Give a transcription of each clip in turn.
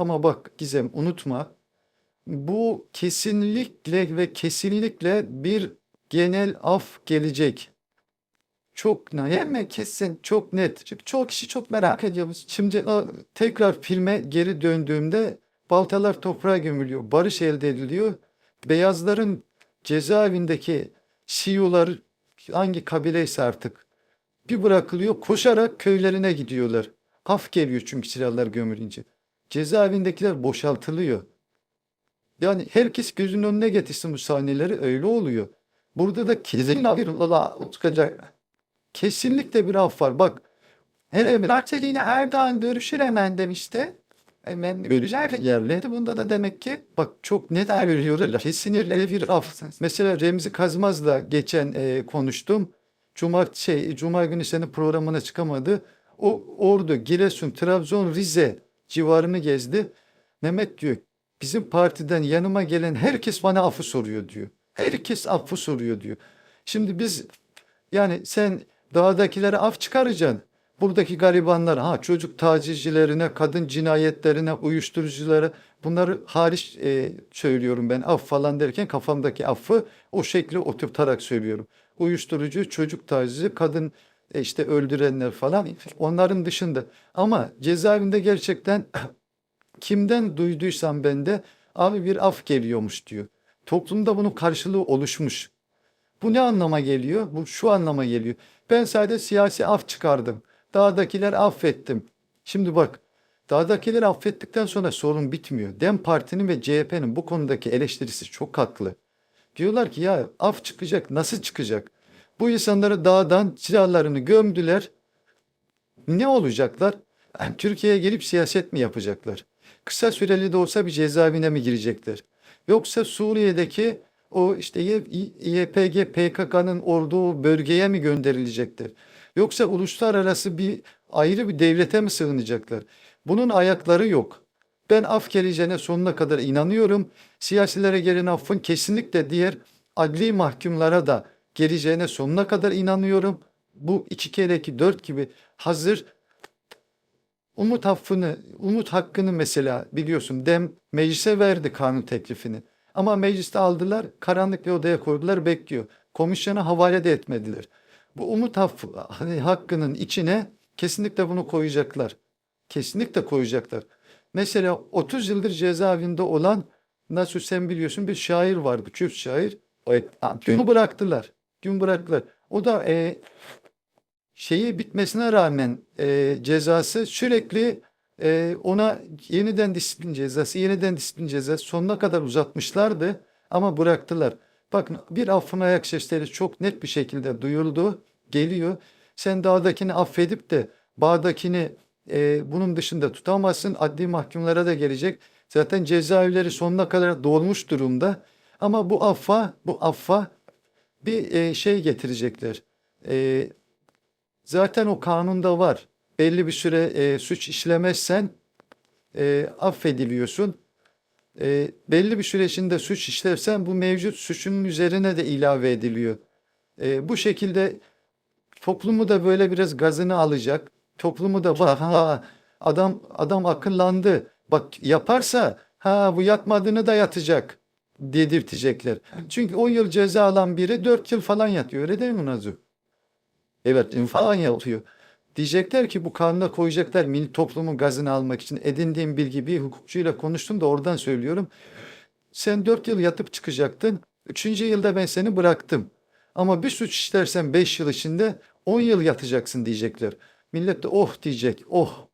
Ama bak Gizem unutma. Bu kesinlikle ve kesinlikle bir genel af gelecek. Çok net. Hemen kesin, çok net. Çünkü çok kişi çok merak ediyoruz. Şimdi a, tekrar filme geri döndüğümde baltalar toprağa gömülüyor. Barış elde ediliyor. Beyazların cezaevindeki CEO'lar hangi kabileyse artık bir bırakılıyor. Koşarak köylerine gidiyorlar. Af geliyor çünkü silahlar gömülünce. Cezaevindekiler boşaltılıyor. Yani herkes gözünün önüne getirsin bu sahneleri öyle oluyor. Burada da kesin lala çıkacak. Kesinlikle bir af var. Bak hele Merteli'yle Erdoğan görüşür hemen demişti. Hemen görüşer yerleri. Bunda da demek ki bak çok net ayrılıyorlar. Kesinlikle bir af. Mesela Remzi Kazmaz'la geçen e, konuştum. Cuma, şey, Cuma günü senin programına çıkamadı. O Ordu, Giresun, Trabzon, Rize civarını gezdi. Mehmet diyor bizim partiden yanıma gelen herkes bana affı soruyor diyor. Herkes affı soruyor diyor. Şimdi biz yani sen dağdakilere af çıkaracaksın. Buradaki garibanlar, ha çocuk tacizcilerine, kadın cinayetlerine, uyuşturuculara bunları hariç e, söylüyorum ben af falan derken kafamdaki affı o şekli oturtarak söylüyorum. Uyuşturucu, çocuk tacizi, kadın işte öldürenler falan onların dışında. Ama cezaevinde gerçekten kimden duyduysam ben de abi bir af geliyormuş diyor. Toplumda bunun karşılığı oluşmuş. Bu ne anlama geliyor? Bu şu anlama geliyor. Ben sadece siyasi af çıkardım. Dağdakiler affettim. Şimdi bak dağdakileri affettikten sonra sorun bitmiyor. Dem Parti'nin ve CHP'nin bu konudaki eleştirisi çok haklı. Diyorlar ki ya af çıkacak nasıl çıkacak? Bu insanları dağdan silahlarını gömdüler. Ne olacaklar? Yani Türkiye'ye gelip siyaset mi yapacaklar? Kısa süreli de olsa bir cezaevine mi girecekler? Yoksa Suriye'deki o işte YPG PKK'nın olduğu bölgeye mi gönderilecekler? Yoksa uluslararası bir ayrı bir devlete mi sığınacaklar? Bunun ayakları yok. Ben af geleceğine sonuna kadar inanıyorum. Siyasilere gelen affın kesinlikle diğer adli mahkumlara da geleceğine sonuna kadar inanıyorum. Bu iki kere iki dört gibi hazır umut affını, umut hakkını mesela biliyorsun dem meclise verdi kanun teklifini. Ama mecliste aldılar, karanlık bir odaya koydular, bekliyor. Komisyona havale de etmediler. Bu umut affı, hakkının içine kesinlikle bunu koyacaklar. Kesinlikle koyacaklar. Mesela 30 yıldır cezaevinde olan nasıl sen biliyorsun bir şair vardı, Kürt şair. Gün bıraktılar. Gün bıraktılar. O da e, şeyi bitmesine rağmen e, cezası sürekli e, ona yeniden disiplin cezası, yeniden disiplin cezası sonuna kadar uzatmışlardı ama bıraktılar. Bakın bir affın ayak sesleri çok net bir şekilde duyuldu, geliyor. Sen dağdakini affedip de bağdakini e, bunun dışında tutamazsın. Adli mahkumlara da gelecek. Zaten cezaevleri sonuna kadar dolmuş durumda. Ama bu affa, bu affa bir e, şey getirecekler. E, zaten o kanunda var. Belli bir süre e, suç işlemezsen e, affediliyorsun. E, belli bir süre içinde suç işlersen bu mevcut suçun üzerine de ilave ediliyor. E, bu şekilde toplumu da böyle biraz gazını alacak. Toplumu da bak ha adam adam akıllandı. Bak yaparsa ha bu yatmadığını da yatacak dedirtecekler. Çünkü 10 yıl ceza alan biri 4 yıl falan yatıyor. Öyle değil mi Nazu? Evet falan yatıyor. Diyecekler ki bu kanuna koyacaklar milli toplumun gazını almak için. Edindiğim bilgi bir hukukçuyla konuştum da oradan söylüyorum. Sen 4 yıl yatıp çıkacaktın. 3. yılda ben seni bıraktım. Ama bir suç işlersen 5 yıl içinde 10 yıl yatacaksın diyecekler. Millet de oh diyecek. Oh.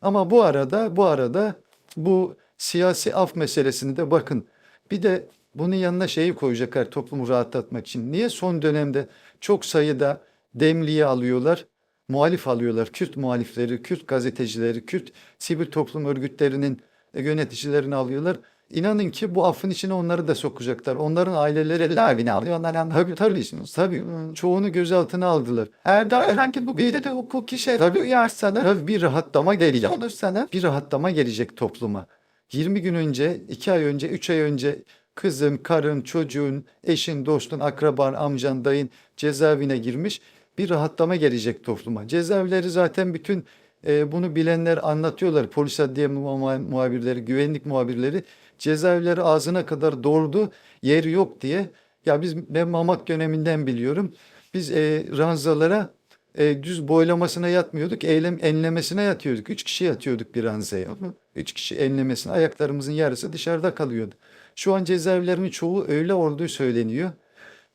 Ama bu arada bu arada bu siyasi af meselesini de bakın. Bir de bunun yanına şeyi koyacaklar toplumu rahatlatmak için. Niye son dönemde çok sayıda demliği alıyorlar, muhalif alıyorlar. Kürt muhalifleri, Kürt gazetecileri, Kürt sivil toplum örgütlerinin yöneticilerini alıyorlar. İnanın ki bu affın içine onları da sokacaklar. Onların aileleri lavini alıyorlar. Yani tabii tabii, tabii çoğunu gözaltına aldılar. Eğer daha herhangi bu bir de hukuki şey tabii uyarsa da bir rahatlama gelecek. Olursa da bir rahatlama gelecek topluma. 20 gün önce, 2 ay önce, 3 ay önce kızın, karın, çocuğun, eşin, dostun, akraban, amcan, dayın cezaevine girmiş bir rahatlama gelecek topluma. Cezaevleri zaten bütün e, bunu bilenler anlatıyorlar. Polis adliye muha- muhabirleri, güvenlik muhabirleri cezaevleri ağzına kadar doldu, yer yok diye. Ya biz ben Mamak döneminden biliyorum. Biz e, ranzalara e, düz boylamasına yatmıyorduk, eylem enlemesine yatıyorduk. Üç kişi yatıyorduk bir ranzaya. Üç kişi enlemesine, ayaklarımızın yarısı dışarıda kalıyordu. Şu an cezaevlerinin çoğu öyle olduğu söyleniyor.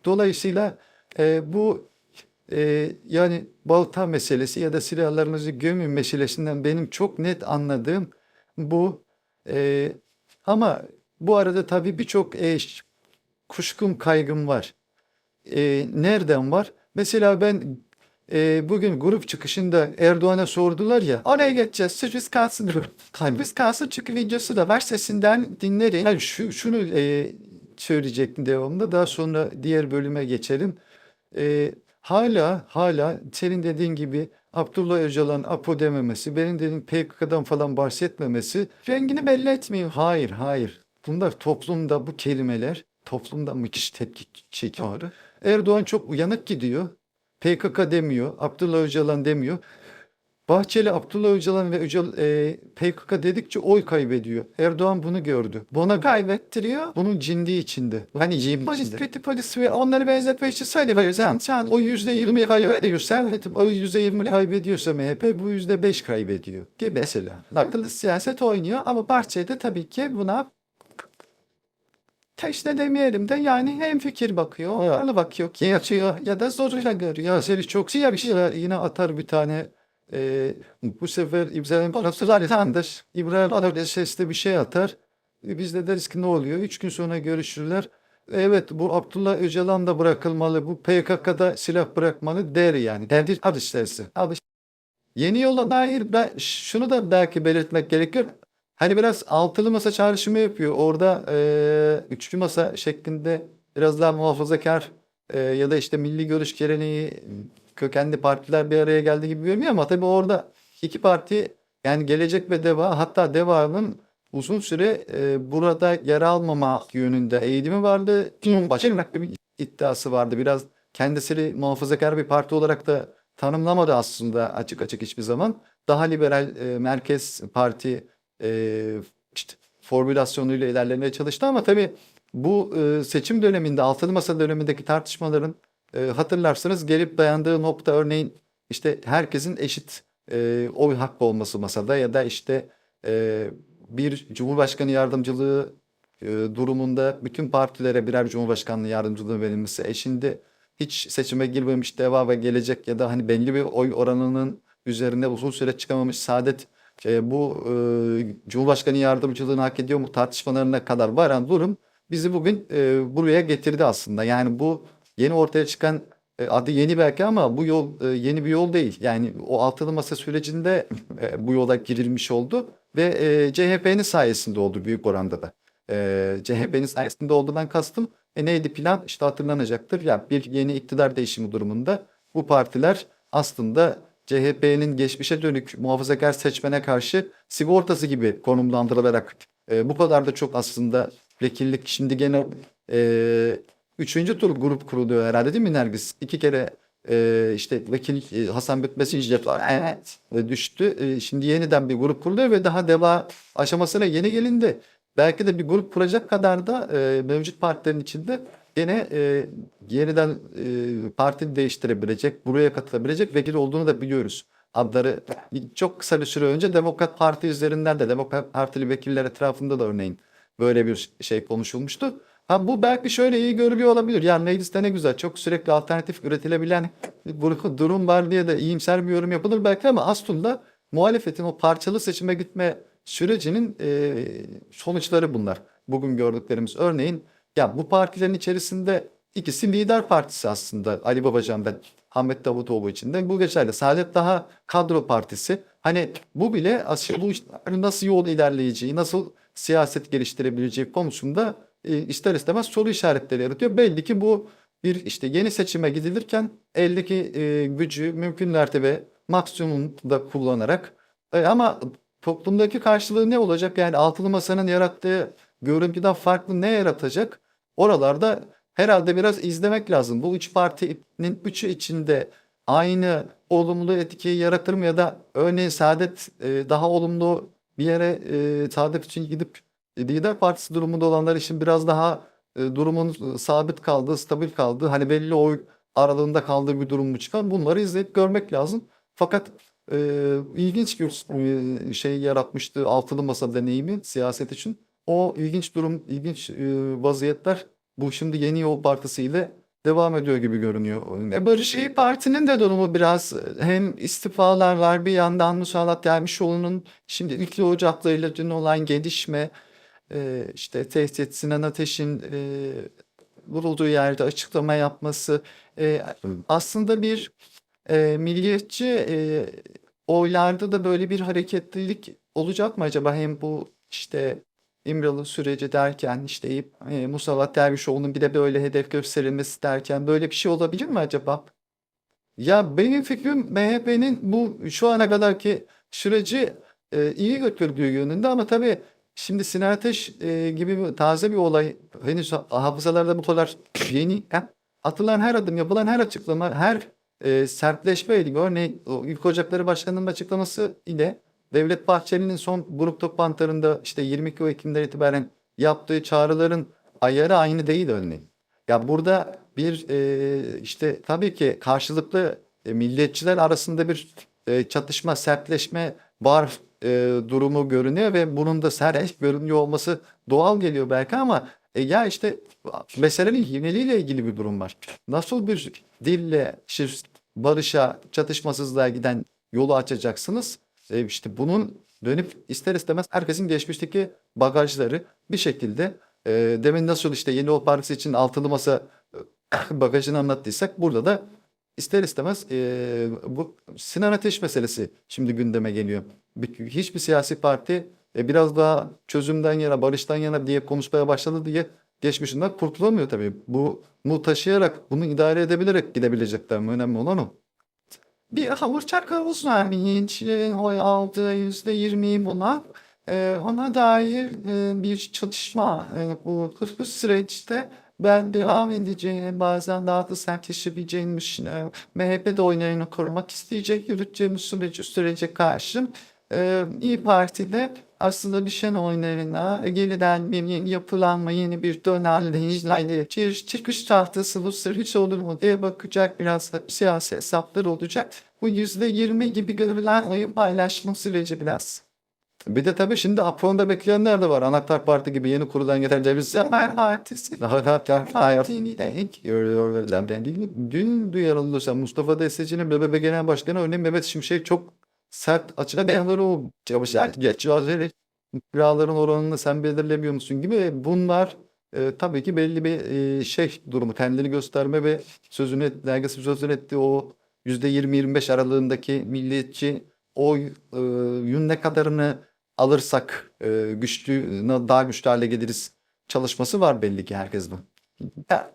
Dolayısıyla e, bu e, yani balta meselesi ya da silahlarınızı gömün meselesinden benim çok net anladığım bu. E, ama bu arada tabii birçok e, kuşkum kaygım var. E, nereden var? Mesela ben e, bugün grup çıkışında Erdoğan'a sordular ya oraya geçeceğiz sürpriz kalsın sürpriz kalsın çünkü videosu da var sesinden dinlerim. Yani şu, şunu e, söyleyecektim devamında daha sonra diğer bölüme geçelim. E, hala hala senin dediğin gibi Abdullah Öcalan Apo dememesi, benim dediğim PKK'dan falan bahsetmemesi rengini belli etmiyor. Hayır, hayır. Bunlar toplumda bu kelimeler toplumda müthiş tepki çekiyor. Erdoğan çok uyanık gidiyor. PKK demiyor, Abdullah Öcalan demiyor. Bahçeli, Abdullah Öcalan ve Öcal, e, PKK dedikçe oy kaybediyor. Erdoğan bunu gördü. Buna kaybettiriyor. Bunun cindi içinde. Hani cindi polis, kötü polis ve onları benzetme için söylüyoruz. Sen, o yüzde yirmi kaybediyorsan, o yüzde yirmi kaybediyorsa MHP bu yüzde beş kaybediyor. Gibi mesela. Akıllı siyaset oynuyor ama Bahçeli tabii ki buna Teşne demeyelim de yani hem fikir bakıyor, ona bakıyor ki yatıyor ya da zoruyla görüyor. Seni çok siyah bir şeyler yine atar bir tane e, bu sefer İbrahim Balasılar'dandır. İbrahim Balasılar sesli bir şey atar. E, Biz de deriz ki ne oluyor? Üç gün sonra görüşürler. Evet bu Abdullah Öcalan da bırakılmalı. Bu PKK'da silah bırakmalı der yani. Al isterse. Al işte. Yeni yola dair ben şunu da belki belirtmek gerekiyor. Hani biraz altılı masa çağrışımı yapıyor. Orada eee, üçlü masa şeklinde biraz daha muhafazakar eee, ya da işte milli görüş geleneği kökenli partiler bir araya geldi gibi görünüyor ama tabii orada iki parti yani Gelecek ve Deva hatta Deva'nın uzun süre eee, burada yer almama yönünde eğilimi vardı. Başka bir iddiası vardı. Biraz kendisini muhafazakar bir parti olarak da tanımlamadı aslında açık açık hiçbir zaman. Daha liberal eee, merkez parti eee işte formülasyonuyla ilerlemeye çalıştı ama tabii bu eee, seçim döneminde altılı masa dönemindeki tartışmaların eee, hatırlarsanız gelip dayandığı nokta örneğin işte herkesin eşit eee, oy hakkı olması masada ya da işte eee, bir cumhurbaşkanı yardımcılığı eee, durumunda bütün partilere birer cumhurbaşkanlığı yardımcılığı verilmesi. E şimdi hiç seçime girmemiş Deva ve Gelecek ya da hani belli bir oy oranının üzerinde uzun süre çıkamamış Saadet e, bu e, Cumhurbaşkanı yardımcılığını hak ediyor mu tartışmalarına kadar varan durum bizi bugün e, buraya getirdi aslında. Yani bu yeni ortaya çıkan e, adı yeni belki ama bu yol e, yeni bir yol değil. Yani o altılı masa sürecinde e, bu yola girilmiş oldu ve e, CHP'nin sayesinde oldu büyük oranda da. E, CHP'nin sayesinde olduğundan kastım e, neydi plan? İşte hatırlanacaktır. Yani bir yeni iktidar değişimi durumunda bu partiler aslında CHP'nin geçmişe dönük muhafazakar seçmene karşı sigortası gibi konumlandırılarak e, bu kadar da çok aslında vekillik şimdi gene e, üçüncü tur grup kuruluyor herhalde değil mi Nergis? İki kere e, işte vekil e, Hasan Bütmesi evet e, düştü. E, şimdi yeniden bir grup kuruluyor ve daha deva aşamasına yeni gelindi. Belki de bir grup kuracak kadar da e, mevcut partilerin içinde Yine e, yeniden e, parti değiştirebilecek, buraya katılabilecek vekil olduğunu da biliyoruz. Adları çok kısa bir süre önce Demokrat Parti üzerinden de Demokrat Partili vekiller etrafında da örneğin böyle bir şey konuşulmuştu. Ha bu belki şöyle iyi görülüyor olabilir. Yani mecliste ne güzel çok sürekli alternatif üretilebilen bir durum var diye de iyimser bir yorum yapılır belki ama aslında muhalefetin o parçalı seçime gitme sürecinin e, sonuçları bunlar. Bugün gördüklerimiz örneğin ya bu partilerin içerisinde ikisi lider partisi aslında. Ali Babacan ve Ahmet Davutoğlu için de bu geçerli. Saadet daha kadro partisi. Hani bu bile aslında bu nasıl yol ilerleyeceği, nasıl siyaset geliştirebileceği konusunda e, ister istemez soru işaretleri yaratıyor. Belli ki bu bir işte yeni seçime gidilirken eldeki e, gücü mümkün mertebe maksimumda kullanarak e, ama toplumdaki karşılığı ne olacak? Yani altılı masanın yarattığı görüntüden farklı ne yaratacak? Oralarda herhalde biraz izlemek lazım. Bu üç partinin üçü içinde aynı olumlu etkiyi yaratır mı ya da örneğin Saadet e, daha olumlu bir yere e, Saadet için gidip lider partisi durumunda olanlar için biraz daha e, durumun sabit kaldığı, stabil kaldığı, hani belli oy aralığında kaldığı bir durum mu çıkar? Bunları izleyip görmek lazım. Fakat e, ilginç bir e, şey yaratmıştı altılı masa deneyimi siyaset için. O ilginç durum, ilginç e, vaziyetler bu şimdi Yeni Yol Partisi ile devam ediyor gibi görünüyor. E, Barış İyi Parti'nin de durumu biraz e, hem istifalar var bir yandan Musallat Dervişoğlu'nun şimdi ilk Ocak'la dün olan gelişme e, işte tehdit Sinan Ateş'in vurulduğu yerde açıklama yapması aslında bir e, milliyetçi oylarda da böyle bir hareketlilik olacak mı acaba? Hem bu işte İmralı süreci derken işte e, Musallat Dervişoğlu'nun bir de böyle hedef gösterilmesi derken böyle bir şey olabilir mi acaba? Ya benim fikrim MHP'nin bu şu ana kadarki süreci e, iyi götürdüğü yönünde ama tabii şimdi Sinan Ateş e, gibi bir- taze bir olay henüz ha- hafızalarda bu kadar yeni hem atılan her adım yapılan her açıklama her e, sertleşme örneğin o İlk Ocakları Başkanı'nın açıklaması ile Devlet Bahçeli'nin son grup toplantılarında işte 22 Ekim'den itibaren yaptığı çağrıların ayarı aynı değil örneğin. Ya burada bir e, işte tabii ki karşılıklı e, milliyetçiler arasında bir e, çatışma, sertleşme var e, durumu görünüyor ve bunun da sertleş görünüyor olması doğal geliyor belki ama e, ya işte meselenin yineliğiyle ilgili bir durum var. Nasıl bir dille işte barışa, çatışmasızlığa giden yolu açacaksınız? E, işte bunun dönüp ister istemez herkesin geçmişteki bagajları bir şekilde e, demin nasıl işte Yeni Yol Partisi için altılı masa bagajını anlattıysak burada da ister istemez e, bu Sinan Ateş meselesi şimdi gündeme geliyor. Bir- Hiçbir siyasi parti e, biraz daha çözümden yana, barıştan yana diye konuşmaya başladı diye geçmişinden kurtulamıyor tabii. Bunu taşıyarak, bunu idare edebilerek gidebilecekler mi? Önemli olan o. Bir hamur çakal vermiş. Oy aldı yüzde yirmi buna. Ee, ona dair e, bir çalışma e, bu, bu süreçte ben devam edeceğini bazen daha da sertleşebileceğini düşünüyorum. MHP de oylarını korumak isteyecek yürüteceğimiz sürece, sürece karşı e, İyi Parti'de aslında düşen oylarına yeniden bir yapılanma, yeni bir izlerle bir çıkış tahtası bu süreç olur mu diye bakacak biraz siyasi hesaplar olacak. Bu yüzde yirmi gibi görülen oyu paylaşma süreci biraz. Bir de tabii şimdi Apo'nda bekleyenler de var. Anahtar Parti gibi yeni kurulan gelen ceviz Zaman Partisi. Anahtar Parti'ni de görüyorlar. Dün duyarılırsa Mustafa Desteci'nin BBB Genel Başkanı örneğin Mehmet Şimşek çok sert açıda beyanları o. Çalışlar geç. Kiraların oranını sen belirlemiyor musun gibi bunlar e, tabii ki belli bir e, şey durumu kendini gösterme ve sözünü dergisi sözünü ettiği o %20-25 aralığındaki milliyetçi oyun ne kadarını alırsak e, güçlü daha güçlü hale geliriz çalışması var belli ki herkesin. Ya,